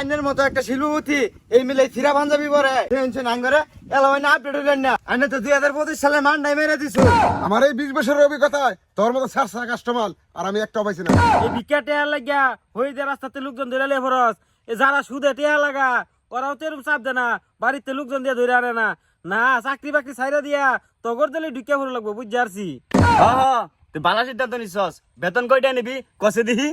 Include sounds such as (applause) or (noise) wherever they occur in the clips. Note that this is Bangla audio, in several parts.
আইনের মতো একটা শিল্পপতি এই মিলে থিরা পাঞ্জাবি পরে। টেনশন আঙ্গরে এলা হয় না আপডেট হইলেন না। আইনে তো দুই হাজার পঁচিশ সালে মান নাই মেরে দিছো। আমার এই বিশ বছরের অভিজ্ঞতায় তোর মতো সার সার কাস্টমার আর আমি একটা পাইছি না। এই ভিক্ষা টেয়া লাগিয়া হই যে রাস্তাতে লোকজন ধরে লে ফরস এ যারা সুদে টেয়া লাগা ওরাও তো এরকম চাপ দেয় না বাড়িতে লোকজন দিয়ে ধরে আনে না। না চাকরি বাকরি ছাইরা দিয়া তগর দিলে ঢুকে ভরে লাগবো বুঝতে পারছি। হ হ তুই বালা সিদ্ধান্ত নিছস। বেতন কয়টা নিবি? কষে দিহি।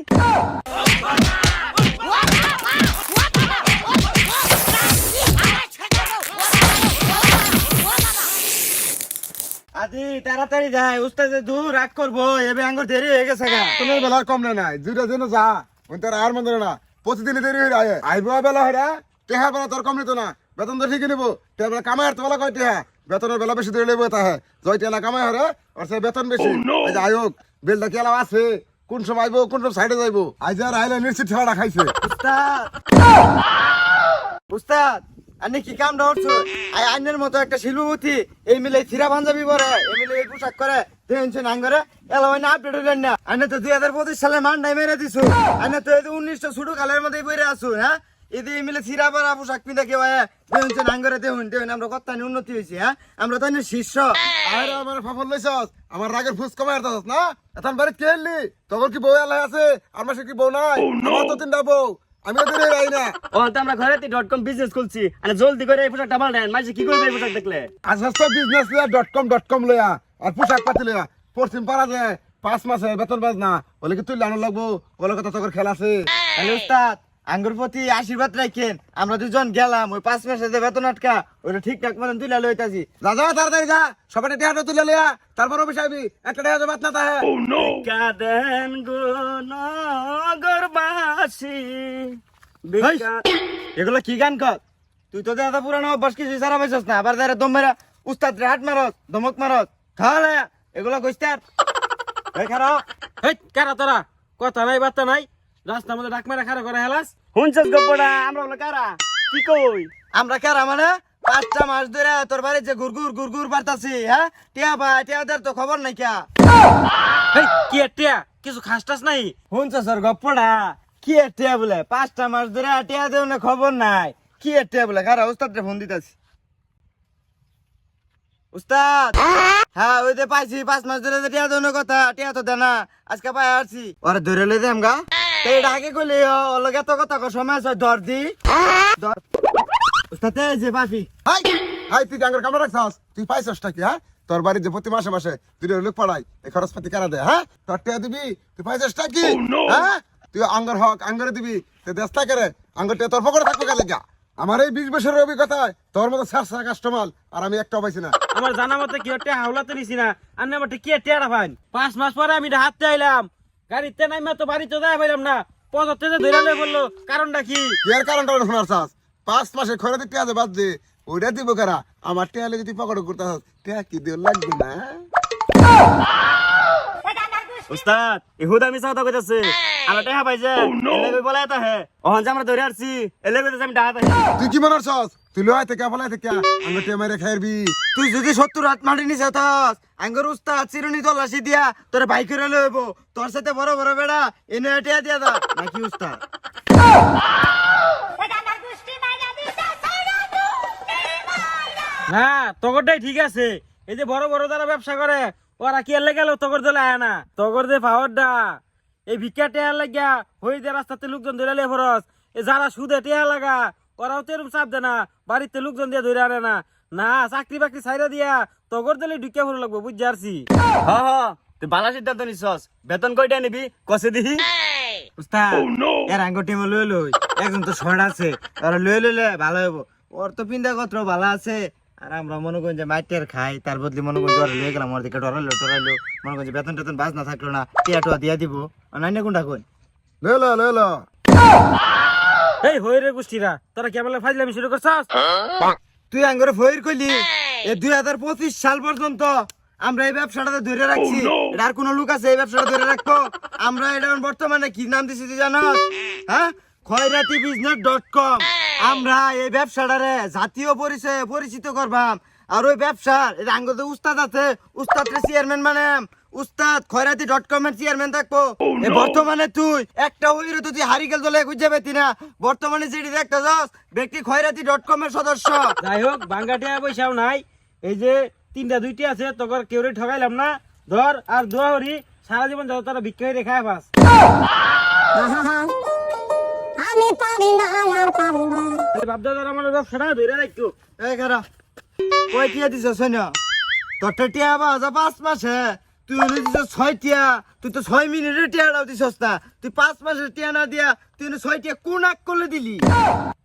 আদি তাড়াতাড়ি যায় উস্তাদে দূর রাগ করব এবে আঙ্গুর দেরি হয়ে গেছে গা। তোমার বেলা কম না নাই। দুইটা দিন যা ওই তোর আর মন্দির না। প্রতিদিন দেরি হয়ে যায়। আইব বেলা হইরা টেহা বেলা তোর কম নিত না। বেতন তো ঠিকই নিবো। টেহা বেলা কামাই আর বেলা কয় টেহা? বেতনের বেলা বেশি দেরি লেবো তাহে জয় টেলা কামাই হরে সে বেতন বেশি। আয়োগ বেলটা কেলা আছে। কোন সময় আইবো, কোন সময় সাইডে যাইবো? আজ আর আইলে নিশ্চিত ঠেলাটা খাইছে। উস্তাদ! উস্তাদ আনি কি কাম ধরছো আই আইনের মতো একটা শিল্পপতি এই মিলে চিরা পাঞ্জাবি পরে, এই মিলে এই পোশাক করে টেনশন করে এলা না আপডেট হইলেন না। আইনে তো দুই হাজার পঁচিশ সালে মান নাই মেরে দিছো। আইনে তো উনিশশো ছোট কালের মধ্যে বইরে আছো হ্যাঁ? এদি মিলে থিরা পরা পোশাক পিন্ধা কেউ আঙ্গরে দেহুন দেহুন আমরা কত উন্নতি হয়েছি হ্যাঁ? আমরা তো শীর্ষ আর আমার ফাফল লইছস আমার রাগের ফুস আরতাস না? এখন বাড়ি তোর কি বউ আলাই আছে? আমার সে কি বউ নাই? আমার তো তিনটা বউ আমি না। ও তো আমরা ঘরে ডট কম বিজনেস খুলছি আরে জলদি করে এই পোশাক ডাবল দেন মাঝে কি করবে এই পোশাক দেখলে? আজকাল তো বিজনেস লিয়া ডট কম ডট কম লইয়া আর পোশাক পাতি লইয়া পশ্চিম পাড়া যে পাঁচ মাসে বেতন বাজ না বলে কি তুই লানো লাগবো? বলে কথা তোর খেলা আছে। হ্যালো উস্তাদ। আঙ্গুর প্রতি আশীর্বাদ রাখেন আমরা দুজন গেলাম ওই পাঁচ মাসে যে বেতন আটকা ওটা ঠিকঠাক মতন তুলে লইতাছি। যা যা তাড়াতাড়ি যা সবাই টেহাটা তুলে লিয়া তারপর অফিস আইবি একটা টেহা বাত না তাহে কাদেন গো নগরবাসী। হেই, এগুলো কি গান কর? তুই তো দাদা পুরানো অভ্যাস কিছু সারা পাইছস না। আবার দাঁড়া দম মেরা উস্তাদ রে হাট মারস ধমক মারস তাহলে এগুলো কইস্তার। এই খারাপ। হেই কারা তোরা? কথা নাই বার্তা নাই। রাস্তার মধ্যে ডাক মারা খারা করে হেলাস। শুনছস গপ্পটা? আমরা বলে কারা? কি কই? আমরা কারা মানে? পাঁচটা মাস ধরে তোর বাড়ি যে গুরগুর গুরগুর বাড়তাছি হ্যাঁ? টিয়া ভাই টিয়া দের তো খবর নাই কিয়া কি টিয়া? কিছু খাস টাস নাই? শুনছ স্যার গপ্পটা? কি টিয়া বলে? পাঁচটা মাস ধরে টিয়া দেও না খবর নাই। কি টিয়া বলে? খারা উস্তাদ ফোন দিতাছি। উস্তাদ! হ্যাঁ ওই যে পাইছি পাঁচ মাস ধরে টিয়া দেও না কথা। টিয়া তো দে না আজকে পাই আসছি ওরা ধরে লই দেম গা। এটা আগে কইলে? অলগে তো কথা কো সময় আছে ধর দি। ধর এই যে পাফি হাই! হাই তুই ডাঙ্গর কামড়া রাখছস তুই পাইছস কি হ্যাঁ তোর বাড়ি যে প্রতি মাসে মাসে তুই লোক পড়াই এই খরচ পাতি কারা দে হ্যাঁ তোর টেয়া দিবি তুই পাইছস কি হ্যাঁ তুই আঙ্গর হক আঙ্গরে দিবি তুই দেশটা করে আঙ্গর টেয়া তোর পকেটে থাকবে গেলে গা। আমার এই বিশ বছরের অভিজ্ঞতায় তোর মতো সার সার কাস্টমার আর আমি একটা পাইছি না। আমার জানা মতে কি হাওলাতে নিছি না আর না মতে কি পাইন পাঁচ মাস পরে আমি হাতে আইলাম গাড়িতে নাইমা তো বাড়িতে যাই পাইলাম না পঁচাত্তর ধরে বলল, কারণটা কি? এর কারণটা শোনার চাস। পাঁচ মাসে খরে দিতে আছে বাদ দে, ওইটা দিব কারা? আমার টেয়ালে যদি পকেটে করতে টেয়া কি দিয়ে লাগবে না? উস্তাদ ইহুদ আমি সাউদা কইতাছে। আমরা টাকা পাইছে। এলে কই বলাই তা হে ওহন যে আমরা ধরে আসছি এলে কইতাছে আমি টাকা পাইছি তুই কি মনে করছস? তুই লয় থেকে বলাই থেকে। আঙ্গর টেয়া মেরে খাইরবি। তুই যদি সত্তর হাত মাটি নিছে আঙ্গর উস্তাদ চিরুনি তল্লাশি দিয়া তোর বাইক করে লইব তোর সাথে বড় বড় বেড়া এনে টিয়া দিয়া দা। নাকি উস্তাদ না তগরটাই ঠিক আছে। এই যে বড় বড় যারা ব্যবসা করে ওরা কি গেল? তগর দিলে আয় না। তগর যে পাওয়ারটা এই ভিক্ষা টেয়া লাগিয়া হই যে রাস্তাতে লোকজন ধরে লে ফরস। এ যারা সুদে টেয়া লাগা ওরাও তো এরকম চাপ দেয় না। বাড়িতে লোকজন দিয়ে ধরে আনে না। না চাকরি বাকরি ছাইরা দিয়া তগর দিলে ঢুকে ভরে লাগবো বুঝতে পারছি? হ হ তুই বালা সিদ্ধান্ত নিছস। বেতন কয়টা নিবি? কষে দিহি। উস্তাদ এর আঙ্গুর টিমে লই লই। একজন তো শর্ট আছে। আর লই লইলে ভালো হইব। ওর তো পিন্দা কত্র ভালো আছে। আর আমরা মনে করি যে মাইটের খাই তার বদলি মনে করি জ্বর লয়ে গেলাম ওর দিকে ডরাইলো টরাইলো মনে করি যে বেতন টেতন বাজ না থাকল না টিয়া টুয়া দিয়া দিব। অনান্য কোনটা কই? লয়ে ল ল এই হই রে গোষ্ঠীরা তোরা কেমন ফাইজলামি শুরু করছস? তুই আঙ্গুরে ফইর কইলি এ দুই হাজার পঁচিশ সাল পর্যন্ত আমরা এই ব্যবসাটাতে ধরে রাখছি। এটা আর কোন লোক আছে এই ব্যবসাটা ধরে রাখব? আমরা এটা বর্তমানে কি নাম দিছি তুই জানোস? হ্যাঁ? খয়রাতি বিজনেস ডট কম আমরা এই ব্যবসাটারে জাতীয় পরিচয়ে পরিচিত করবাম। আর ওই ব্যবসার এই আঙ্গতে উস্তাদ আছে উস্তাদ চেয়ারম্যান মানে উস্তাদ খয়রাতি ডট কম এর চেয়ারম্যান থাকব। এ বর্তমানে তুই একটা হইরে তুই হারিকেল দলে খুঁজে পেতি না। বর্তমানে যেটি দেখতে যাস ব্যক্তি খয়রাতি ডট কম এর সদস্য। যাই হোক বাঙ্গা টিয়া পয়সাও নাই। এই যে তিনটা দুইটি আছে তোর কেউ ঠকাইলাম না। ধর আর দোয়া করি সারা জীবন যত তারা ভিক্ষা করে খায় পাস (laughs) আমি পারি না আর পারি না। বাপদাদার আমার ব্যবসাটা ধরে রাখতো এই খারা কয় টিয়া দিছ শোন তোরটা টিয়া বাজা পাঁচ মাসে তুই উনি দিছ ছয় টিয়া তুই তো ছয় মিনিটের টিয়াটাও দিছস না। তুই পাঁচ মাসের টিয়া না দিয়া তুই উনি ছয় টিয়া কোন আক করলে দিলি?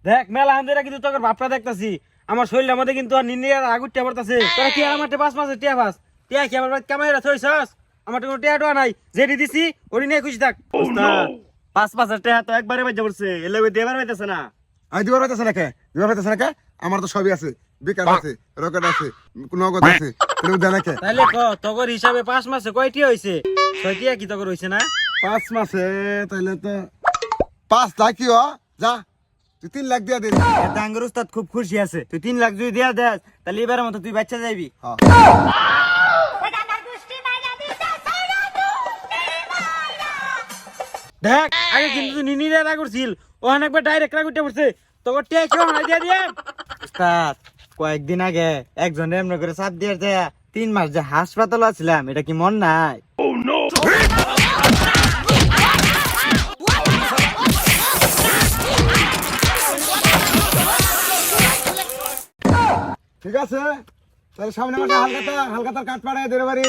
দেখ মেলা আন্দরা কিন্তু তোর বাপটা দেখতাছি। আমার শরীরের মধ্যে কিন্তু আর নিন্দে আর আগুর টিয়া পড়তাছে তোরা কি আমার পাঁচ মাসের টিয়া পাস? টিয়া কি আমার কামাই রাখছস আমার তো কোনো টিয়া টোয়া নাই। যেটি দিছি ওটি নিয়ে খুশি থাক। উস্তাদ পাঁচ পাঁচ হাজার টাকা তো একবারে বাজ্যা পড়ছে। এলে ওই দেবার পাইতেছে না। আমি দিবার পাইতেছে না কে দিবার পাইতেছে না কে আমার তো সবই আছে। বিকাশ আছে রকেট আছে নগদ আছে। তুমি দেয় কে তাহলে ক তগর হিসাবে পাঁচ মাসে কয়টি হয়েছে ছয়টিয়া কি তগর হয়েছে না? পাঁচ মাসে তাহলে তো পাঁচ লাখ কি যা তুই তিন লাখ দিয়া ডাঙ্গর উস্তাদ খুব খুশি আছে। তুই তিন লাখ যদি দিয়া দেস তাহলে এবারের মতো তুই বাচ্চা যাইবি। দেখ আগে কিন্তু তুই নিনিরে রাগ করছিল ওখানে একবার ডাইরেক্ট রাগ উঠে পড়ছে। তগর টিয়া কেউ হাই দিয়া দিয়ে উস্তাদ কয়েকদিন আগে একজন এমনি করে চাপ দিয়ে দেয়া তিন মাস যে হাসপাতাল আছিলাম এটা কি মন নাই? ঠিক আছে তাহলে সামনে মাসে হালকাতা হালকাতার কাঠ পাড়ায় দেড় বাড়ি।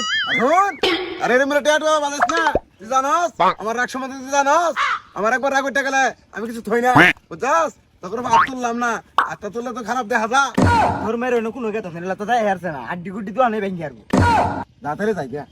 আরে রে মেরে টেটো বাজাস না। তুই জানস? আমার রাগ সম্বন্ধে তুই জানস? আমার একবার রাগ উঠে গেলে আমি কিছু থই না। বুঝছস? তখন হাত তুললাম না। হাতটা তুললে তো খারাপ দেখা যা মেয়ের অন্য কোনো গেতা ফেলে তো তাই হারছে না। আড্ডি গুড্ডি তো আনে ভেঙে হারবো দাঁতারে যাই গিয়া